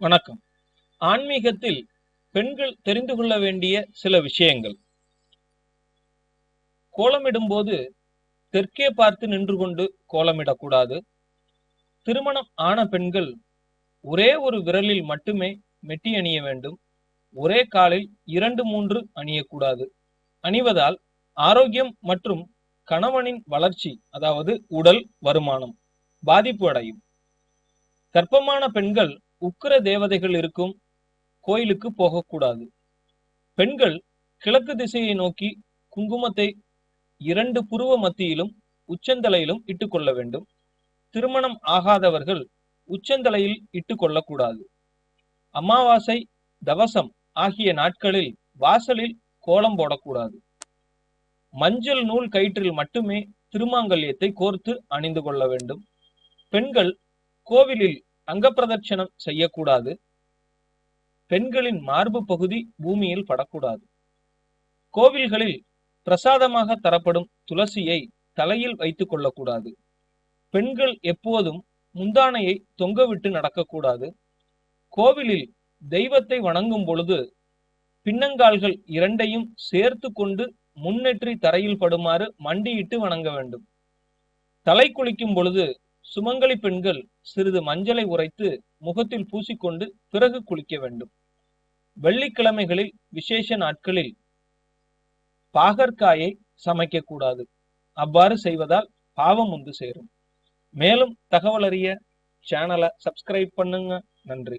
வணக்கம். ஆன்மீகத்தில் பெண்கள் தெரிந்து கொள்ள வேண்டிய சில விஷயங்கள். கோலமிடும்போது தெற்கே பார்த்து நின்று கொண்டு கோலமிடக்கூடாது. திருமணம் ஆன பெண்கள் ஒரே ஒரு விரலில் மட்டுமே மெட்டி அணிய வேண்டும். ஒரே காலில் இரண்டு மூன்று அணியக்கூடாது. அணிவதால் ஆரோக்கியம் மற்றும் கணவனின் வளர்ச்சி அதாவது உடல் வருமானம் பாதிப்பு அடையும். கர்ப்பமான பெண்கள் உக்கிர தேவதைகள் இருக்கும் கோயிலுக்கு போகக்கூடாது. பெண்கள் கிழக்கு திசையை நோக்கி குங்குமத்தை இரண்டு புருவ மத்தியிலும் உச்சந்தலையிலும் இட்டுக்கொள்ள வேண்டும். திருமணம் ஆகாதவர்கள் உச்சந்தலையில் இட்டுக் கொள்ளக்கூடாது அமாவாசை தவசம் ஆகிய நாட்களில் வாசலில் கோலம் போடக்கூடாது. மஞ்சள் நூல் கயிற்றில் மட்டுமே திருமாங்கல்யத்தை கோர்த்து அணிந்து கொள்ள வேண்டும். பெண்கள் கோவிலில் அங்கப்பிரதட்சணம் செய்யக்கூடாது. பெண்களின் மார்பு பகுதி பூமியில் படக்கூடாது. கோவில்களில் பிரசாதமாக தரப்படும் துளசியை தலையில் வைத்துக் கொள்ளக்கூடாது. பெண்கள் எப்போதும் முந்தானையை தொங்கவிட்டு நடக்கக்கூடாது. கோவிலில் தெய்வத்தை வணங்கும் பொழுது பின்னங்கால்கள் இரண்டையும் சேர்த்து கொண்டு முன்னேற்றி தரையில் படுமாறு மண்டியிட்டு வணங்க வேண்டும். தலை குளிக்கும் பொழுது சுமங்கலி பெண்கள் சிறிது மஞ்சளை உரைத்து முகத்தில் பூசிக்கொண்டு பிறகு குளிக்க வேண்டும். வெள்ளிக்கிழமைகளில் விசேஷ நாட்களில் பாகற்காயை சமைக்க கூடாது அவ்வாறு செய்வதால் பாவம் வந்து சேரும். மேலும் தகவல் அறிய சேனலை சப்ஸ்கிரைப் பண்ணுங்க. நன்றி.